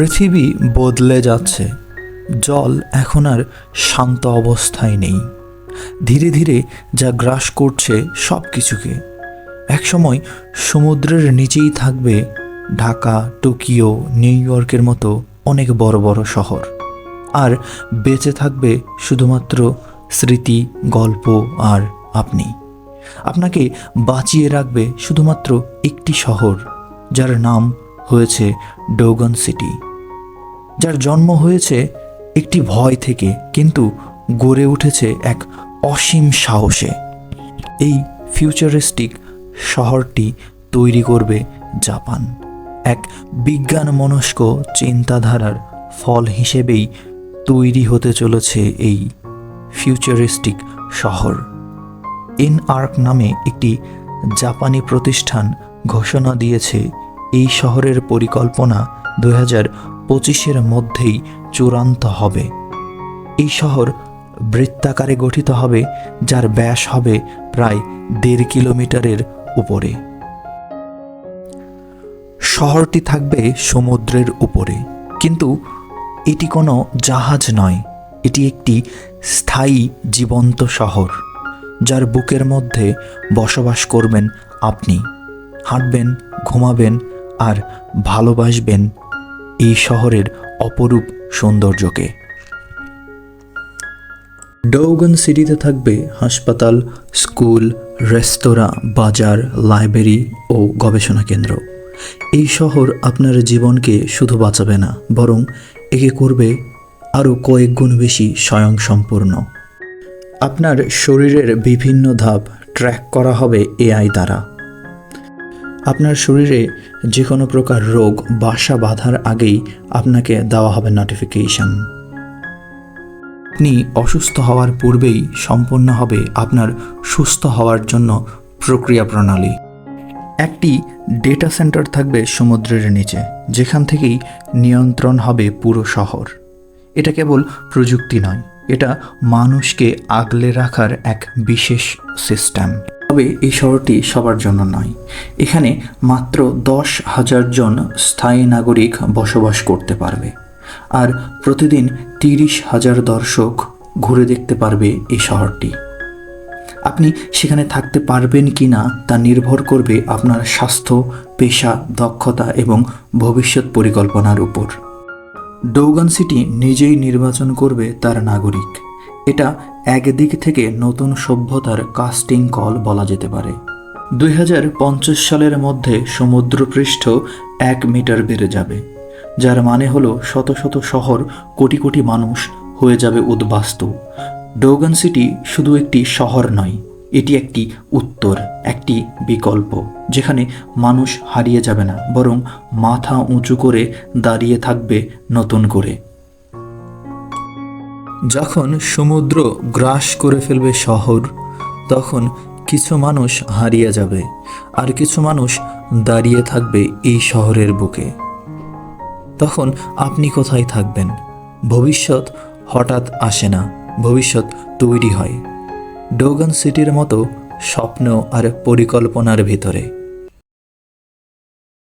পৃথিবী বদলে যাচ্ছে। জল এখন আর শান্ত অবস্থায় নেই। ধীরে ধীরে যা গ্রাস করছে সব কিছুকে একসময় সমুদ্রের নিচেই থাকবে ঢাকা, টোকিও, নিউ ইয়র্কের মতো অনেক বড় বড় শহর। আর বেঁচে থাকবে শুধুমাত্র স্মৃতি, গল্প আর আপনি। আপনাকে বাঁচিয়ে রাখবে শুধুমাত্র একটি শহর, যার নাম হয়েছে ডোগন সিটি। যার জন্ম হয়েছে একটি ভয় থেকে, কিন্তু গড়ে উঠেছে এক অসীম সাহসে। এই ফিউচারিস্টিক শহরটি তৈরি করবে জাপান। এক বিজ্ঞান মনস্ক চিন্তাধারার ফল হিসেবেই তৈরি হতে চলেছে এই ফিউচারিস্টিক শহর। ইন আর্ক নামে একটি জাপানি প্রতিষ্ঠান ঘোষণা দিয়েছে, এই শহরের পরিকল্পনা দু হাজার পঁচিশের মধ্যেই চূড়ান্ত হবে। এই শহর বৃত্তাকারে গঠিত হবে, যার ব্যাস হবে প্রায় দেড় কিলোমিটারের উপরে। শহরটি থাকবে সমুদ্রের উপরে। কিন্তু এটি কোনো জাহাজ নয়, এটি একটি স্থায়ী জীবন্ত শহর, যার বুকের মধ্যে বসবাস করবেন আপনি। হাঁটবেন, ঘুমাবেন আর ভালোবাসবেন এই শহরের অপরূপ সৌন্দর্যকে। ডৌগন সিটিতে থাকবে হাসপাতাল, স্কুল, রেস্তোরাঁ, বাজার, লাইব্রেরি ও গবেষণা কেন্দ্র। এই শহর আপনার জীবনকে শুধু বাঁচাবে না, বরং একে করবে আরও কয়েক গুণ বেশি স্বয়ংসম্পূর্ণ। আপনার শরীরের বিভিন্ন ধাপ ট্র্যাক করা হবে এআই দ্বারা। আপনার শরীরে যে কোনো প্রকার রোগ, বাসা বাঁধার আগেই আপনাকে দেওয়া হবে নোটিফিকেশন আপনি অসুস্থ হওয়ার পূর্বেই সম্পন্ন হবে আপনার সুস্থ হওয়ার জন্য প্রক্রিয়া প্রণালী। একটি ডেটা সেন্টার থাকবে সমুদ্রের নিচে, যেখান থেকেই নিয়ন্ত্রণ হবে পুরো শহর। এটা কেবল প্রযুক্তি নয়, এটা মানুষকে আগলে রাখার এক বিশেষ সিস্টেম তবে এই শহরটি সবার জন্য নয়। এখানে মাত্র দশ হাজার জন স্থায়ী নাগরিক বসবাস করতে পারবে। আর প্রতিদিন তিরিশ হাজার দর্শক ঘুরে দেখতে পারবে এই শহরটি। আপনি সেখানে থাকতে পারবেন কি না তা নির্ভর করবে আপনার স্বাস্থ্য, পেশা, দক্ষতা এবং ভবিষ্যৎ পরিকল্পনার উপর। ডৌগান সিটি নিজেই নির্বাচন করবে তার নাগরিক। এটা একদিক থেকে নতুন সভ্যতার কাস্টিং কল বলা যেতে পারে। দুই হাজার পঞ্চাশ সালের মধ্যে সমুদ্রপৃষ্ঠ এক মিটার বেড়ে যাবে, যার মানে হলো শত শত শহর কোটি কোটি মানুষ হয়ে যাবে উদ্বাস্তু। ডোগান সিটি শুধু একটি শহর নয়, এটি একটি উত্তর, একটি বিকল্প, যেখানে মানুষ হারিয়ে যাবে না, বরং মাথা উঁচু করে দাঁড়িয়ে থাকবে নতুন করে। যখন সমুদ্র গ্রাস করে ফেলবে শহর, তখন কিছু মানুষ হারিয়ে যাবে আর কিছু মানুষ দাঁড়িয়ে থাকবে এই শহরের বুকে। তখন আপনি কোথায় থাকবেন? ভবিষ্যৎ হঠাৎ আসে না, ভবিষ্যৎ তৈরি হয়। ডোগান সিটির মতো স্বপ্ন আর পরিকল্পনার ভিতরে।